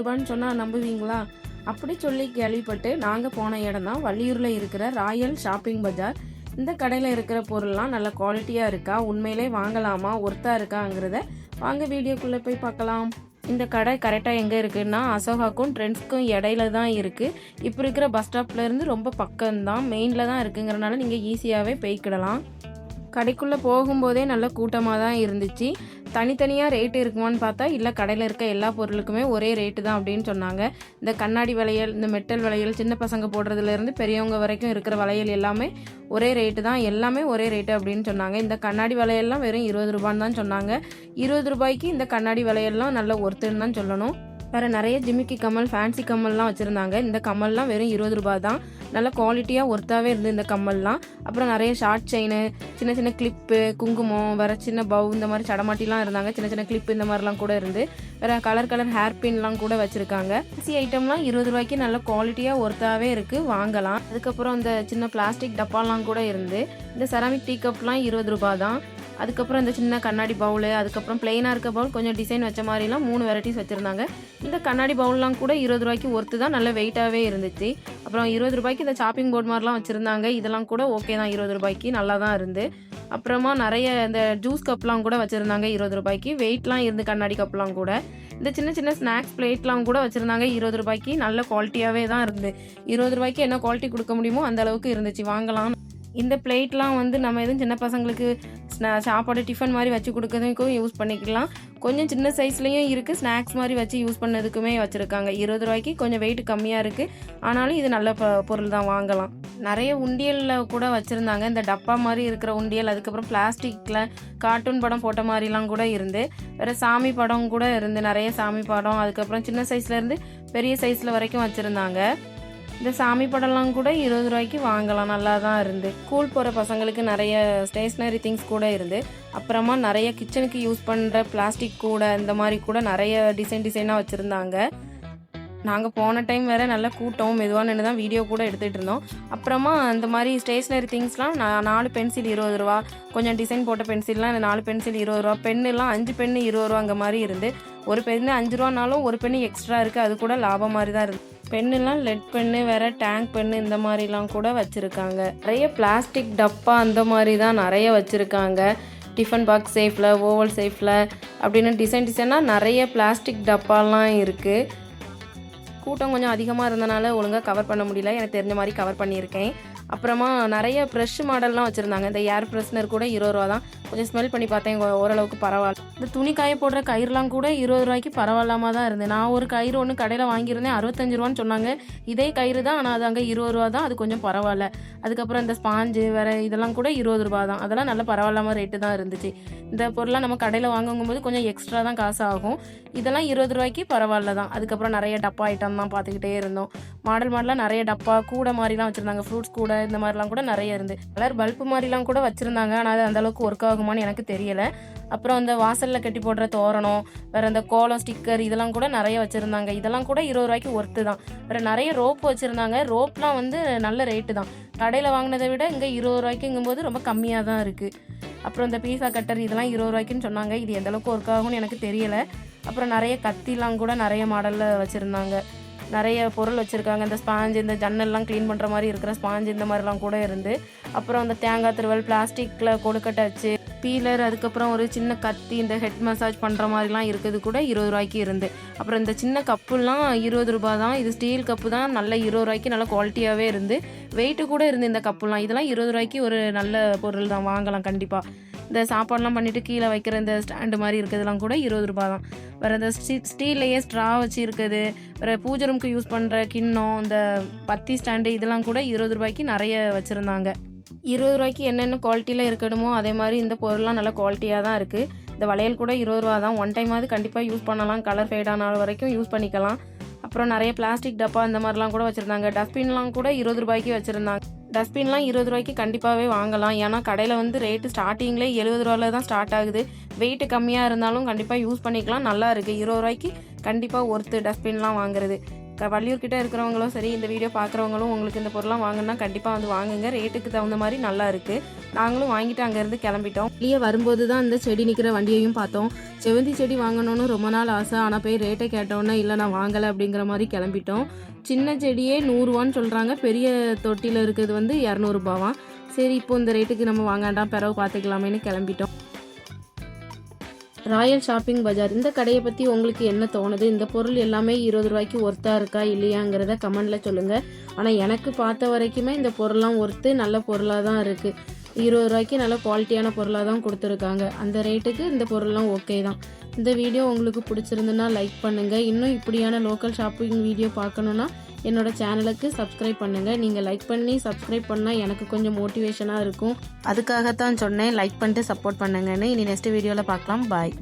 ரூபான்னு சொன்னால் நம்புவீங்களா? அப்படி சொல்லி கேள்விப்பட்டு நாங்கள் போன இடம் தான் வள்ளியூரில் இருக்கிற ராயல் ஷாப்பிங் பஜார். இந்த கடையில் இருக்கிற பொருள்லாம் நல்ல குவாலிட்டியாக இருக்கா? உண்மையிலே வாங்கலாமா? ஒர்த்தாக இருக்காங்கிறத வாங்க வீடியோக்குள்ளே போய் பார்க்கலாம். இந்த கடை கரெக்டாக எங்கே இருக்குன்னா அசோகாக்கும் ட்ரெண்ட்ஸ்க்கும் இடையில தான் இருக்குது இப்போ இருக்கிற பஸ் ஸ்டாப்லேருந்து ரொம்ப பக்கம்தான் மெயினில் தான் இருக்குங்கிறனால நீங்கள் ஈஸியாகவே போய்க்கிடலாம். கடைக்குள்ளே போகும்போதே நல்ல கூட்டமாக தான் இருந்துச்சு. தனித்தனியாக ரேட்டு இருக்குமான்னு பார்த்தா இல்லை கடையில் இருக்க எல்லா பொருளுக்குமே ஒரே ரேட்டு தான் அப்படின்னு சொன்னாங்க. இந்த கண்ணாடி வளையல் இந்த மெட்டல் வளையல் சின்ன பசங்க போடுறதுலேருந்து பெரியவங்க வரைக்கும் இருக்கிற வளையல் எல்லாமே ஒரே ரேட்டு தான் எல்லாமே ஒரே ரேட்டு அப்படின்னு சொன்னாங்க. இந்த கண்ணாடி வளையல்லாம் வெறும் இருபது ரூபான்னு தான் சொன்னாங்க. இருபது ரூபாய்க்கு இந்த கண்ணாடி வளையல்லாம் நல்ல ஒர்த்துன்னு தான் சொல்லணும். வேறு நிறைய ஜிமிக்கி கம்மல் ஃபேன்சி கம்மல்லாம் வச்சுருந்தாங்க. இந்த கம்மல்லாம் வெறும் இருபது ரூபாய் தான். நல்ல குவாலிட்டியாக ஒர்த்தாகவே இருந்து இந்த கம்மல்லாம். அப்புறம் நிறைய ஷார்ட் செயின் சின்ன சின்ன கிளிப்பு குங்குமம் வேறு சின்ன பவு இந்த மாதிரி சடமாட்டிலாம் இருந்தாங்க. சின்ன சின்ன கிளிப் இந்த மாதிரிலாம் கூட இருந்து வேறு கலர் கலர் ஹேர் பின்லாம் கூட வச்சுருக்காங்க. ஃபேன்சி ஐட்டம்லாம் இருபது ரூபாய்க்கு நல்ல குவாலிட்டியாக ஒர்த்தாகவே இருக்குது வாங்கலாம். அதுக்கப்புறம் இந்த சின்ன பிளாஸ்டிக் டப்பாலாம் கூட இருந்து இந்த செராமிக் டீ கப்லாம் இருபது ரூபாய் தான். அதுக்கப்புறம் இந்த சின்ன கண்ணாடி பவுலு அதுக்கப்புறம் பிளெயினாக இருக்க பவுல் கொஞ்சம் டிசைன் வச்ச மாதிரிலாம் மூணு வெரைட்டிஸ் வச்சுருந்தாங்க. இந்த கண்ணாடி பவுல்லாம் கூட இருபது ரூபாய்க்கு ஒர்த்து தான் நல்ல வெயிட்டாகவே இருந்துச்சு. அப்புறம் இருபது ரூபாய்க்கு இந்த சாப்பிங் போர்ட் மாதிரிலாம் வச்சுருந்தாங்க. இதெல்லாம் கூட ஓகே தான் இருபது ரூபாய்க்கு நல்லா தான் இருந்து. அப்புறமா நிறைய இந்த ஜூஸ் கப்லாம் கூட வச்சுருந்தாங்க இருபது ரூபாய்க்கு. வெயிட்லாம் இருந்து கண்ணாடி கப்லாம் கூட. இந்த சின்ன சின்ன ஸ்நாக்ஸ் பிளேட்லாம் கூட வச்சுருந்தாங்க இருபது ரூபாய்க்கு. நல்ல குவாலிட்டியாகவே தான் இருந்து. இருபது ரூபாய்க்கு என்ன குவாலிட்டி கொடுக்க முடியுமோ அந்த அளவுக்கு இருந்துச்சு. வாங்கலாம். இந்த பிளேட்லாம் வந்து நம்ம எதுவும் சின்ன பசங்களுக்கு சாப்பாடு டிஃபன் மாதிரி வச்சு கொடுக்கறதுக்கும் யூஸ் பண்ணிக்கலாம். கொஞ்சம் சின்ன சைஸ்லேயும் இருக்குது ஸ்நாக்ஸ் மாதிரி வச்சு யூஸ் பண்ணதுக்குமே வச்சுருக்காங்க. இருபது ரூபாய்க்கு கொஞ்சம் வெயிட் கம்மியாக இருக்குது ஆனாலும் இது நல்ல ப- பொருள் தான் வாங்கலாம். நிறைய உண்டியலில் கூட வச்சுருந்தாங்க. இந்த டப்பா மாதிரி இருக்கிற உண்டியல் அதுக்கப்புறம் பிளாஸ்டிக்கில் கார்ட்டூன் படம் போட்ட மாதிரிலாம் கூட இருந்து. வேறு சாமி படம் கூட இருந்து. நிறைய சாமி படம் அதுக்கப்புறம் சின்ன சைஸ்லேருந்து பெரிய சைஸில் வரைக்கும் வச்சுருந்தாங்க. இந்த சாமி படம்லாம் கூட இருபது ரூபாய்க்கு வாங்கலாம். நல்லா தான் இருந்து. ஸ்கூல் போகிற பசங்களுக்கு நிறைய ஸ்டேஷ்னரி திங்ஸ் கூட இருந்து. அப்புறமா நிறைய கிச்சனுக்கு யூஸ் பண்ணுற பிளாஸ்டிக் கூட இந்த மாதிரி கூட நிறைய டிசைன் டிசைனாக வச்சுருந்தாங்க. நாங்கள் போன டைம் வேறு நல்ல கூட்டம் மெதுவாக நின்று தான் வீடியோ கூட எடுத்துகிட்டு இருந்தோம். அப்புறமா அந்த மாதிரி ஸ்டேஷ்னரி திங்ஸ்லாம் நான் நாலு பென்சில் இருபது ரூபா. கொஞ்சம் டிசைன் போட்ட பென்சில்லாம் இந்த நாலு பென்சில் இருபது ரூபா. பென்னுலாம் அஞ்சு பென்னு இருபது ரூபாங்க மாதிரி இருந்து. ஒரு பெண்ணு அஞ்சு ரூபானாலும் ஒரு பெண்ணு எக்ஸ்ட்ரா இருக்குது அது கூட லாபம் மாதிரி தான் இருக்குது பென்னுலாம் லெட் பென்னு வேற டேங்க் பென்னு இந்த மாதிரிலாம் கூட வச்சுருக்காங்க. நிறைய பிளாஸ்டிக் டப்பா அந்த மாதிரி தான் நிறைய வச்சுருக்காங்க. டிஃபன் பாக்ஸ் சேஃபில் ஓவல் சேஃபில் அப்படின்னு டிசைன் டிசைனாக நிறைய பிளாஸ்டிக் டப்பாலாம் இருக்குது கூட்டம் கொஞ்சம் அதிகமாக இருந்தனால ஒழுங்காக கவர் பண்ண முடியல. எனக்கு தெரிஞ்ச மாதிரி கவர் பண்ணியிருக்கேன். அப்புறமா நிறைய ப்ரெஷ் மாடல்லாம் வச்சுருந்தாங்க. இந்த ஏர் ஃப்ரெஷ்னர் கூட இருபது ரூபா தான் கொஞ்சம் ஸ்மெல் பண்ணி பார்த்தேன். ஓரளவுக்கு பரவாயில்ல. இந்த துணி காய போடுற கயிறுலாம் கூட இருபது ரூபாய்க்கு பரவாயில்லாம தான் இருந்தது. நான் ஒரு கயிறு ஒன்று கடையில் வாங்கியிருந்தேன். அறுபத்தஞ்சு ரூபான்னு சொன்னாங்க. இதே கயிறு தான். ஆனால் அது அங்கே இருபது ரூபா தான். அது கொஞ்சம் பரவாயில்ல. அதுக்கப்புறம் இந்த ஸ்பாஞ்சு வேறு இதெல்லாம் கூட இருபது ரூபா தான். அதெல்லாம் நல்ல பரவாயில்லாம ரேட்டு தான் இருந்துச்சு. இந்த பொருளாக நம்ம கடையில் வாங்கும்போது கொஞ்சம் எக்ஸ்ட்ரா தான் காசு ஆகும் இதெல்லாம் இருபது ரூபாய்க்கு பரவாயில்ல தான். அதுக்கப்புறம் நிறைய டப்பா ஐட்டம் தான் பார்த்துக்கிட்டே இருந்தோம். மாடல் மாடலாக நிறைய டப்பா கூட மாதிரிலாம் வச்சுருந்தாங்க. ஃப்ரூட்ஸ் கூட இந்த மாதிரிலாம் கூட நிறைய இருந்து. கலர் பல்ப் மாதிரிலாம் கூட வச்சுருந்தாங்க. ஆனால் அது அந்தளவுக்கு ஒர்க் ஆகும் ஆகுமான்னு எனக்கு தெரியலை. அப்புறம் அந்த வாசலில் கட்டி போடுற தோரணம் வேறு அந்த கோலம் ஸ்டிக்கர் இதெல்லாம் கூட நிறைய வச்சுருந்தாங்க. இதெல்லாம் கூட இருபது ரூபாய்க்கு ஒர்த்து தான். வேறு நிறைய ரோப் வச்சுருந்தாங்க. ரோப்லாம் வந்து நல்ல ரேட்டு தான். கடையில் வாங்கினதை விட இங்கே இருபது ரூபாய்க்குங்கும்போது ரொம்ப கம்மியாக தான் இருக்குது அப்புறம் இந்த பீஸா கட்டர் இதெல்லாம் இருபது ரூபாய்க்குன்னு சொன்னாங்க. இது எந்த அளவுக்கு ஒர்க் ஆகும்னு எனக்கு தெரியலை. அப்புறம் நிறைய கத்திலாம் கூட நிறைய மாடலில் வச்சுருந்தாங்க. நிறைய பொருள் வச்சுருக்காங்க. இந்த ஸ்பாஞ்ச் இந்த ஜன்னல்லாம் க்ளீன் பண்ணுற மாதிரி இருக்கிற ஸ்பாஞ்ச் இந்த மாதிரிலாம் கூட இருந்து. அப்புறம் அந்த தேங்காய் திருவல் பிளாஸ்டிக்கில் கொழுக்கட்டை வச்சு பீலர் அதுக்கப்புறம் ஒரு சின்ன கத்தி இந்த ஹெட் மசாஜ் பண்ணுற மாதிரிலாம் இருக்குது கூட இருபது ரூபாய்க்கு இருந்து. அப்புறம் இந்த சின்ன கப்புலாம் இருபது ரூபா தான். இது ஸ்டீல் கப்பு தான். நல்ல இருபது ரூபாய்க்கு நல்ல குவாலிட்டியாகவே இருந்து. வெயிட்டு கூட இருந்து இந்த கப்புலாம். இதெல்லாம் இருபது ரூபாய்க்கு ஒரு நல்ல பொருள் தான். வாங்கலாம் கண்டிப்பாக இந்த சாப்பாடுலாம் பண்ணிட்டு கீழே வைக்கிற இந்த ஸ்டாண்டு மாதிரி இருக்கிறதுலாம் கூட இருபது ரூபா தான். வேறு இந்த ஸ்டீ ஸ்டீல்லையே ஸ்ட்ரா வச்சு இருக்குது. வேறு பூஜை ரூமுக்கு யூஸ் பண்ணுற கிண்ணம் இந்த பத்தி ஸ்டாண்டு இதெல்லாம் கூட இருபது ரூபாய்க்கு நிறைய வச்சுருந்தாங்க. இருபது ரூபாய்க்கு என்னென்ன குவாலிட்டியில் இருக்கணுமோ அதே மாதிரி இந்த பொருள்லாம் நல்ல குவாலிட்டியாக தான் இருக்குது இந்த வளையல் கூட இருபது ரூபா தான். ஒன் டைமாவது கண்டிப்பாக யூஸ் பண்ணலாம். கலர் ஃபேட் ஆன வரைக்கும் யூஸ் பண்ணிக்கலாம். அப்புறம் நிறைய பிளாஸ்டிக் டப்பா இந்த மாதிரிலாம் கூட வச்சுருந்தாங்க. டஸ்ட்பின்லாம் கூட இருபது ரூபாய்க்கு வச்சுருந்தாங்க. டஸ்ட்பின்லாம் இருபது ரூபாய்க்கு கண்டிப்பாகவே வாங்கலாம். ஏன்னா கடையில் வந்து ரேட்டு ஸ்டார்டிங்லேயே எழுபது ரூபாயில் தான் ஸ்டார்ட் ஆகுது. வெயிட் கம்மியாக இருந்தாலும் கண்டிப்பாக யூஸ் பண்ணிக்கலாம். நல்லா இருக்குது இருபது ரூபாய்க்கு கண்டிப்பாக ஒர்த்து டஸ்ட்பின்லாம் வாங்குறது. வள்ளியூர்கிட்ட வள்ளியூர் இருக்கிறவங்களும் சரி இந்த வீடியோ பார்க்குறவங்களும் உங்களுக்கு இந்த பொருள்லாம் வாங்கினா கண்டிப்பாக வந்து வாங்குங்க. ரேட்டுக்கு தகுந்த மாதிரி நல்லா இருக்குது நாங்களும் வாங்கிட்டு அங்கேருந்து கிளம்பிட்டோம். வெளியே வரும்போது தான் இந்த செடி நிற்கிற வண்டியையும் பார்த்தோம். செவந்தி செடி வாங்கணும்னு ரொம்ப நாள் ஆசை. ஆனால் போய் ரேட்டை கேட்டோன்னே இல்லை நான் வாங்கலை அப்படிங்கிற மாதிரி கிளம்பிட்டோம். சின்ன செடியே நூறுரூவான்னு சொல்கிறாங்க பெரிய தொட்டியில் இருக்கிறது வந்து இரநூறுபாவான் சரி இப்போ இந்த ரேட்டுக்கு நம்ம வாங்காண்டாம். பிறகு பார்த்துக்கலாமேன்னு கிளம்பிட்டோம். Royal shopping Bazaar. இந்த கடையை பற்றி உங்களுக்கு என்ன தோணுது? இந்த பொருள் எல்லாமே இருபது ரூபாய்க்கு ஒர்த்தாக இருக்கா இல்லையாங்கிறத கமெண்டில் சொல்லுங்கள் ஆனால் எனக்கு பார்த்த வரைக்குமே இந்த பொருள்லாம் ஒர்த்து நல்ல பொருளாக தான் இருக்குது இருபது ரூபாய்க்கு நல்ல குவாலிட்டியான பொருளாக தான் கொடுத்துருக்காங்க. அந்த ரேட்டுக்கு இந்த பொருள்லாம் ஓகே தான். இந்த வீடியோ உங்களுக்கு பிடிச்சிருந்துன்னா லைக் பண்ணுங்கள் இன்னும் இப்படியான லோக்கல் ஷாப்பிங் வீடியோ பார்க்கணுன்னா என்னோட சேனலுக்கு சப்ஸ்கிரைப் பண்ணுங்கள் நீங்கள் லைக் பண்ணி சப்ஸ்கிரைப் பண்ணால் எனக்கு கொஞ்சம் மோட்டிவேஷனாக இருக்கும். அதுக்காகத்தான் சொன்னேன். லைக் பண்ணிட்டு சப்போர்ட் பண்ணுங்கன்னு. இனி நெக்ஸ்ட் வீடியோவில் பார்க்கலாம். பாய்